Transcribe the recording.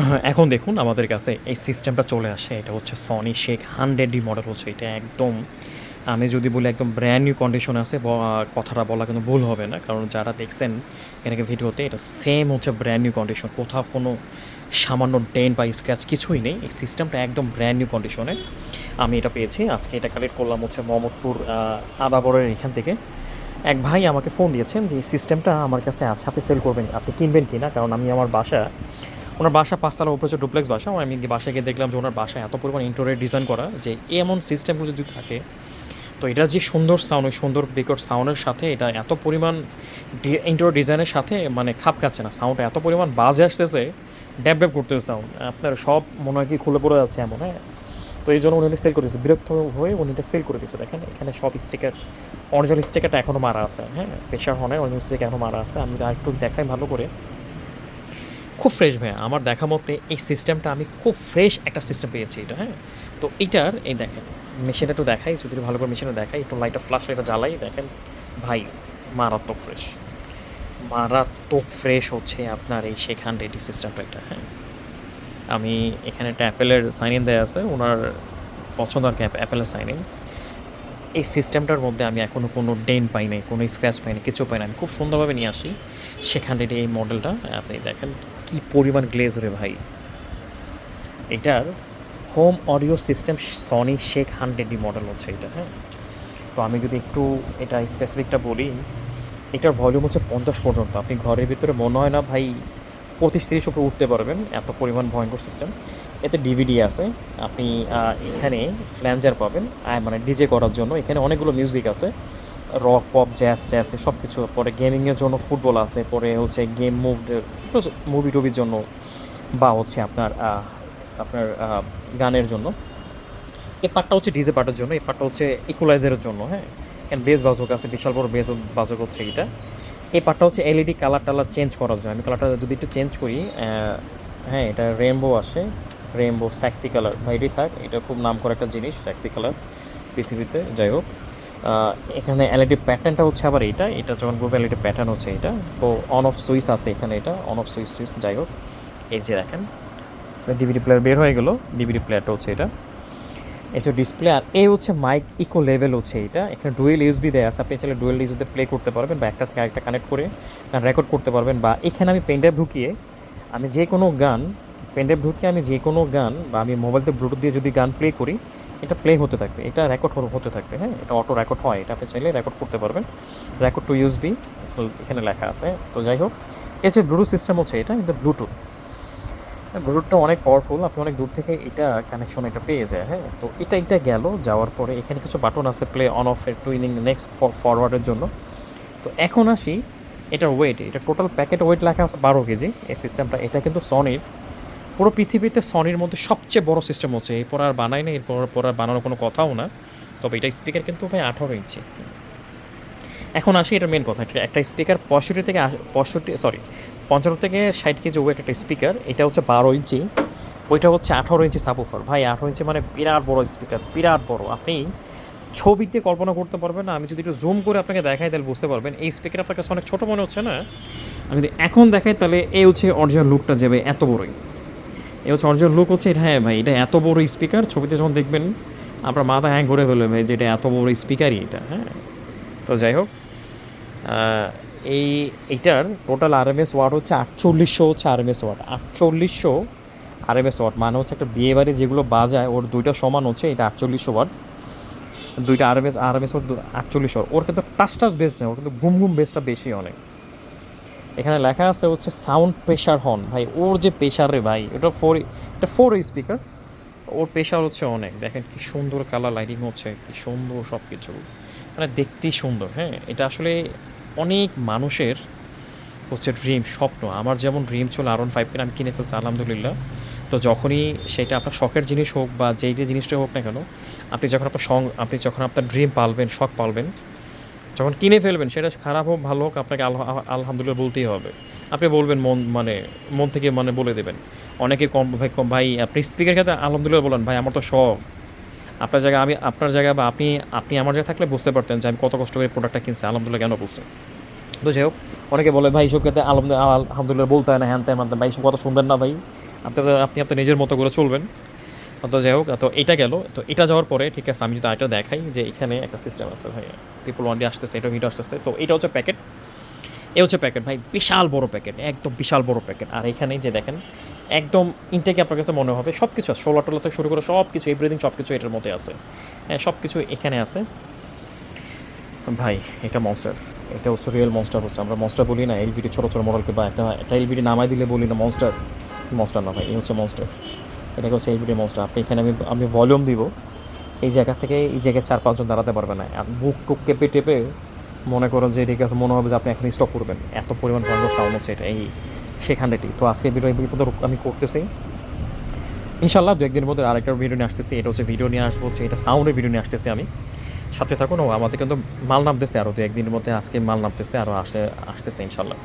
এখন দেখুন আমাদের কাছে এই সিস্টেমটা চলে আসে। এটা হচ্ছে Sony shake hundred D model হচ্ছে এটা একদম, আমি যদি বলি একদম ব্র্যান্ড নিউ কন্ডিশন আছে কথাটা বলা কিন্তু ভুল হবে না। কারণ যারা দেখছেন এনাকে ভিডিওতে, এটা সেম হচ্ছে ব্র্যান্ড নিউ কন্ডিশন কোথাও কোনো সামান্য ডেন বা স্ক্র্যাচ কিছুই নেই। এই সিস্টেমটা একদম ব্র্যান্ড নিউ কন্ডিশনে আমি এটা পেয়েছি, আজকে এটা কালেক্ট করলাম হচ্ছে মোহাম্মদপুর আদাবরের এখান থেকে। এক ভাই আমাকে ফোন দিয়েছেন যে, এই সিস্টেমটা আমার কাছে আছে, আপনি সেল করবেন, আপনি কিনবেন কি না কারণ আমি আমার বাসা ওনার বাসা পাঁচতলা উপরে ডুপ্লেক্স বাসা আমি বাসায় গিয়ে দেখলাম যে ওনার বাসায় এত পরিমাণ ইন্টোরিয়ার ডিজাইন করা যে এমন সিস্টেমগুলো যদি থাকে, তো এটা যে সুন্দর সাউন্ড ওই সুন্দর বিকট সাউন্ডের সাথে এটা এত পরিমাণ ইন্টোরিয়ার ডিজাইনের সাথে মানে খাপ খাচ্ছে না সাউন্ডটা এত পরিমাণ বাজে আসতেছে, ড্যাব ড্যাব করতেছে সাউন্ড আপনার সব মনে হয় কি খুলে পড়ে যাচ্ছে এমন হ্যাঁ? তো এই জন্য উনি সেল করে দিয়েছে বিরক্ত হয়ে উনি এটা সেল করে দিয়েছে, দেখেন, এখানে সব স্টিকার অরিজিনাল স্টিকারটা এখনও মারা আছে হ্যাঁ? প্রেশার হনে অরিজিনাল স্টিকার এখনও মারা আছে, আমি একটু দেখাই ভালো করে। খুব ফ্রেশ ভাইয়া। আমার দেখা মতে এই সিস্টেমটা আমি খুব ফ্রেশ একটা সিস্টেম পেয়েছি এটা হ্যাঁ? তো এটার, এই দেখেন মেশিনটা একটু দেখাই, যদি ভালো করে মেশিনটা দেখাই, একটু লাইটটা ফ্লাশ লাইটটা জ্বালাই, দেখেন, ভাই, মারাত্মক ফ্রেশ মারাত্মক ফ্রেশ হচ্ছে আপনার এই সেখান রেডি সিস্টেমটা একটা হ্যাঁ? আমি এখানে একটা অ্যাপেলের সাইন ইন দেওয়া আছে, ওনার পছন্দ আর কি অ্যাপেলের সাইন ইন এই সিস্টেমটার মধ্যে আমি এখনও কোনো ডেন পাই নাই, কোনো স্ক্র্যাচ পাই নাই, কিছু পাই না আমি খুব সুন্দরভাবে নিয়ে আসি সেখানে এই মডেলটা আপনি দেখেন কি পরিমাণ গ্লেজ রে ভাই? এটার home audio system Sony shake hundred model হচ্ছে এটা হ্যাঁ? তো আমি যদি একটু এটা স্পেসিফিকটা বলি, এটার ভলিউম হচ্ছে পঞ্চাশ পর্যন্ত। আপনি ঘরের ভিতরে মনে হয় না ভাই পঁচিশ তিরিশ উপরে উঠতে পারবেন, এত পরিমাণ ভয়ঙ্কর সিস্টেম এতে ডিভিডি আছে, আপনি এখানে ফ্ল্যাঞ্জার পাবেন মানে ডিজে করার জন্য। এখানে অনেকগুলো মিউজিক আছে। রক পপ জ্যাজ ট্যাজ সব কিছু পরে গেমিংয়ের জন্য ফুটবল আছে, পরে হচ্ছে গেম মুভ মুভি টুভির জন্য বা হচ্ছে আপনার আপনার গানের জন্য। এই পার্টটা হচ্ছে ডিজে পার্টের জন্য, এই পার্টটা হচ্ছে ইকুলাইজারের জন্য হ্যাঁ? এখানে বেস বাজক আছে, বিশাল বড় বেস বাজক হচ্ছে এটা এই পার্টটা হচ্ছে এলইডি কালার টালার চেঞ্জ করার জন্য। আমি কালারটা যদি একটু চেঞ্জ করি হ্যাঁ এটা রেনবো আসে রেনবো স্যাক্সি কালার বা এটাই থাক, এটা খুব নাম করা একটা জিনিস স্যাক্সি কালার পৃথিবীতে, যাই হোক। এখানে এলইডি প্যাটার্নটা হচ্ছে আবার এইটা, এটা যখন বলব এলইডি প্যাটার্ন হচ্ছে এটা তো অন অফ সুইচ আছে এখানে এটা অন অফ সুইচ সুইচ যাই হোক, এই যে দেখেন ডিভিডি প্লেয়ার বের হয়ে গেল ডিভিডি প্লেয়ারটা হচ্ছে এটা। যে ডিসপ্লে আর এই হচ্ছে মাইক ইকো লেভেল হচ্ছে এটা এখানে ডুয়েল ইউএসবি দেওয়া আছে, আপনি চাইলে ডুয়েল ইউএসবিতে প্লে করতে পারবেন বা একটা থেকে আরেকটা কানেক্ট করে গান রেকর্ড করতে পারবেন, বা এখানে আমি পেনড্রাইভ ঢুকিয়ে, আমি যে কোনো গান পেনড্রাইভ ঢুকিয়ে আমি যে কোনো গান বা আমি মোবাইলতে ব্লুটুথ দিয়ে যদি গান প্লে করি, এটা প্লে হতে থাকবে। এটা রেকর্ড হতে থাকবে হ্যাঁ? এটা অটো রেকর্ড হয়, এটা আপনি চাইলে রেকর্ড করতে পারবেন। রেকর্ড টু ইউএসবি এখানে লেখা আছে। তো যাই হোক, এই যে ব্লুটুথ সিস্টেম হচ্ছে এটা এটা ব্লুটুথ ব্লুটুথটা অনেক পাওয়ারফুল আপনি অনেক দূর থেকে এটা কানেকশন এটা পেয়ে যায় হ্যাঁ? তো এটা এটা গেল, যাওয়ার পরে এখানে কিছু বাটন আছে প্লে অন অফ এর টুইনিং নেক্সট ফরওয়ার্ডের জন্য। তো এখন আসি, এটার ওয়েট এটা টোটাল প্যাকেট ওয়েট লেখা আছে বারো কেজি। এই সিস্টেমটা এটা কিন্তু সনির পুরো পৃথিবীতে সনির মধ্যে সবচেয়ে বড় সিস্টেম হচ্ছে। এরপর আর বানায় না এরপর পর আর বানানোর কোনো কথাও না। তবে এটা স্পিকার কিন্তু ভাই আঠারো ইঞ্চি এখন আসি এটা মেন কথা। একটা স্পিকার পঁয়ষট্টি থেকে পঁয়ষট্টি সরি পঞ্চান্ন থেকে ষাট কেজি ওয়েট একটা স্পিকার এটা হচ্ছে বারো ইঞ্চি ওইটা হচ্ছে আঠারো ইঞ্চি সাবুফার ভাই, আঠারো ইঞ্চি মানে বিরাট বড় স্পিকার বিরাট বড়। আপনি ছবিতে কল্পনা করতে পারবেন না। আমি যদি একটু জুম করে আপনাকে দেখাই, তাহলে বুঝতে পারবেন। এই স্পিকার আপনার কাছে অনেক ছোটো মনে হচ্ছে না? আমি যদি এখন দেখাই, তাহলে এই হচ্ছে অরিজিনাল লুকটা যাবে এত বড়ই। এই হচ্ছে অরিজিনাল লুক হচ্ছে, এটা হ্যাঁ ভাই, এটা এত বড় স্পিকার ছবিতে যখন দেখবেন, আপনার মাথা হ্যাঁ ঘুরে ফেলবে ভাই যে এটা এত বড় স্পিকারই এটা হ্যাঁ। তো যাই হোক এই, এইটার টোটাল আরএমএস ওয়াট হচ্ছে আটচল্লিশশো হচ্ছে আরএমএস ওয়াট আটচল্লিশশো আরএমএস ওয়াট মানে হচ্ছে একটা বিয়ে বাড়ি যেগুলো বাজায়, ওর দুইটা সমান হচ্ছে, এটা আটচল্লিশশো ওয়াট দুইটা আরএমএস আরএমএস ওয়াট আটচল্লিশশো ওয়াট ওর কিন্তু টাচ বেস নেই, ওর কিন্তু গুম গুম বেসটা বেশি অনেক। এখানে লেখা আছে হচ্ছে সাউন্ড প্রেশার হর্ন ভাই, ওর যে প্রেশার রে ভাই ওটা ফোর এটা ফোর স্পিকার ওর প্রেশার হচ্ছে অনেক। দেখেন কি সুন্দর কালার লাইটিং হচ্ছে, কি সুন্দর সব কিছু মানে দেখতেই সুন্দর হ্যাঁ? এটা আসলে অনেক মানুষের হচ্ছে ড্রিম স্বপ্ন। আমার যেমন ড্রিম ছিল আর ওয়ান ফাইভ আমি কিনে ফেলছি, আলহামদুলিল্লাহ। তো যখনই সেটা আপনার শখের জিনিস হোক বা যেই যে জিনিসটা হোক না কেন, আপনি যখন আপনার সং, আপনি যখন আপনার ড্রিম পালবেন, শখ পালবেন যখন কিনে ফেলবেন, সেটা খারাপ হোক, ভালো হোক, আপনাকে আলহামদুলিল্লাহ বলতেই হবে। আপনি বলবেন মন মানে মন থেকে মানে বলে দেবেন। অনেকে কম, ভাই কম, ভাই, আপনি স্পিকার ক্ষেত্রে আলহামদুলিল্লাহ বলেন, ভাই, আমার তো শখ। আপনার জায়গায় আমি, আপনার জায়গায় বা আপনি আপনি আমার জায়গায় থাকলে বুঝতে পারতেন যে আমি কত কষ্ট করে প্রোডাক্টটা কিনছি, আলহামদুলিল্লাহ কেন বলছি তো যাই হোক, অনেকে বলে, ভাই এইসব ক্ষেত্রে আলহামদুলিল্লাহ আলহামদুলিল্লাহ বলতে হয় না, হ্যান ত্যান ভাই এইসব কথা শুনবেন না, ভাই। আপনি আপনি আপনার নিজের মতো করে চলবেন। তো যাই হোক, তো এটা গেল। তো এটা যাওয়ার পরে, ঠিক আছে, আমি যদি আরেকটা দেখাই যে এখানে একটা সিস্টেম আছে ভাই ট্রিপল ওয়ান ডি আসতেছে, এটা ভিডিও আসতেছে। তো এটা হচ্ছে প্যাকেট এ হচ্ছে প্যাকেট ভাই, বিশাল বড় প্যাকেট একদম বিশাল বড় প্যাকেট আর এখানে যে দেখেন, একদম ইনটেকে আপনার কাছে মনে হবে সব কিছু ষোলো টোলা থেকে শুরু করে সব কিছু এভরিথিং সব কিছু এটার মধ্যে আছে। হ্যাঁ সব কিছু এখানে আছে। ভাই, এটা মনস্টার এটা হচ্ছে রিয়েল মনস্টার হচ্ছে, আমরা মনস্টার বলি না এলবিডি ছোটো ছোটো মডেলকে বা একটা একটা এলবিডি নামাই দিলে বলি না মনস্টার মনস্টার না ভাই, এই হচ্ছে মনস্টার এটাকে হচ্ছে মনস্টার আপনি এখানে আমি আমি ভলিউম দিব। এই জায়গা থেকে এই জায়গায় চার পাঁচজন দাঁড়াতে পারবে না। আর বুক টুক কেঁপে টেপে মনে করো যে ঠিক আছে, মনে হবে যে আপনি এখন স্টপ করবেন। এত পরিমাণ ভয়ঙ্কর সাউন্ড হচ্ছে এটা, এই সেখানটি তো আজকে ভিডিও এই বিপদ আমি করতেছি। ইনশাল্লাহ দু একদিনের মধ্যে আরেকটা ভিডিও নিয়ে আসতেছি। এটা হচ্ছে ভিডিও নিয়ে আসব, হচ্ছে এটা সাউন্ডের ভিডিও নিয়ে আসতেছি আমি। সাথে থাকুন, ও আমাদের কিন্তু মাল নামতেছে আরও দু একদিনের মধ্যে আজকে মাল নামতেছে আরও আসে আসতেছে ইনশাল্লাহ